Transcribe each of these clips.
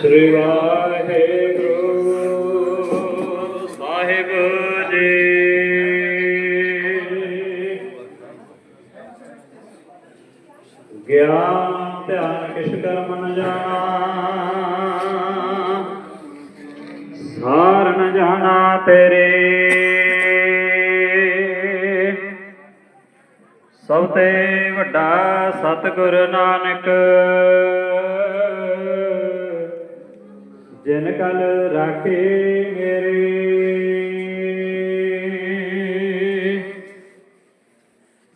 ਸ੍ਰੀ ਵਾਹਿਗੁਰੂ ਸਾਹਿਬ ਜੀ। ਗਿਆਨ, ਧਿਆਨ, ਕਿਛ ਕਰਮ ਨ ਜਾਣਾ। ਸਾਰ ਨ ਜਾਣਾ ਤੇਰੇ। ਸਭ ਤੇ ਵੱਡਾ ਸਤਿਗੁਰ ਨਾਨਕ। ਜਿਨ ਕਲ ਰਾਖੇ ਮੇਰੇ।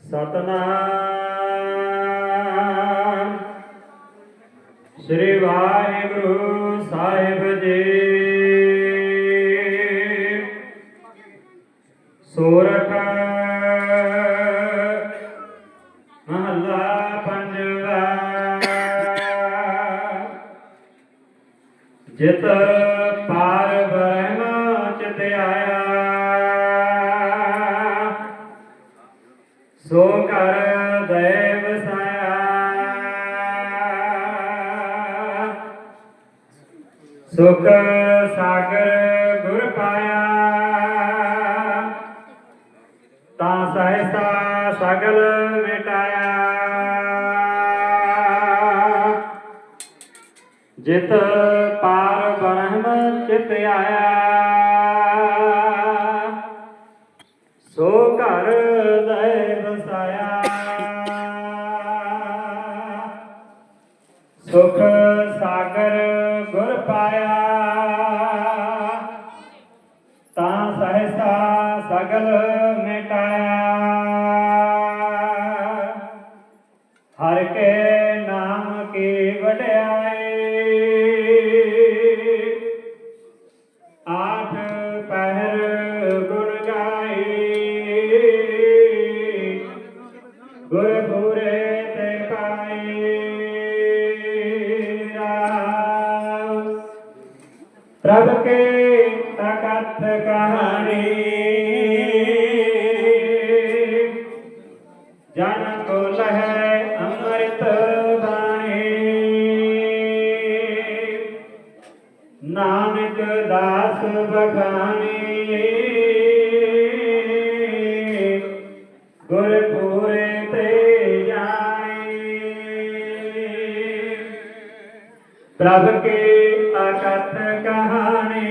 ਸਤਨਾਮ। ਸ੍ਰੀ ਵਾਹਿਗੁਰੂ ਸਾਹਿਬ ਜੀ। ਸੋਰਠ। ਮਹੱਲਾ ਜਿਤ ਪਾਰ ਬ੍ਰਹਮ ਚਿਤ ਆਇਆ ਸੋ ਕਰ ਦੇਵ ਸਾਇਆ। ਸੁਖ ਸਾਗਰ ਗੁਰ ਪਾਇਆ। ਤਾਂ ਸਹਿਸਾ ਸਗਲ ਜਿਤ ਪਾਰ ਬ੍ਰਹਮ ਚਿਤ ਆਇਆ। ਸੋ ਘਰ ਲੈ ਵਸਾਇਆ ਸੁਖ ਸਾਗਰ ਗੁਰ ਪਾਇਆ। ਤਾਂ ਸਹਿਸਾ ਸਗਲ ਮਿਟਾਇਆ। ਹਰ ਕੇ ਨਾਮ ਕੀ ਵਡਿਆਈ ਆਠ ਪਹਿਰ ਗੁਣ ਗਾਈ ਗੁਰ ਪੂਰੇ ਤੇ ਪਾਈ ਰਾਮ ਪ੍ਰਭ ਕੇ ਤਕਥ ਦਾਸ ਬਖਾਨੀ। ਗੁਰ ਪੂਰੇ ਤੇ ਜਾਣੀ। ਪ੍ਰਭ ਕੇ ਅਕਥ ਕਹਾਣੀ।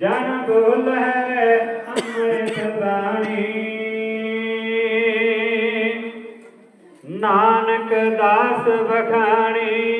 ਜਨ ਬੋਲ ਹੈ ਅੰਮ੍ਰਿਤ ਬਾਣੀ। ਨਾਨਕ ਦਾਸ ਬਖਾਣੀ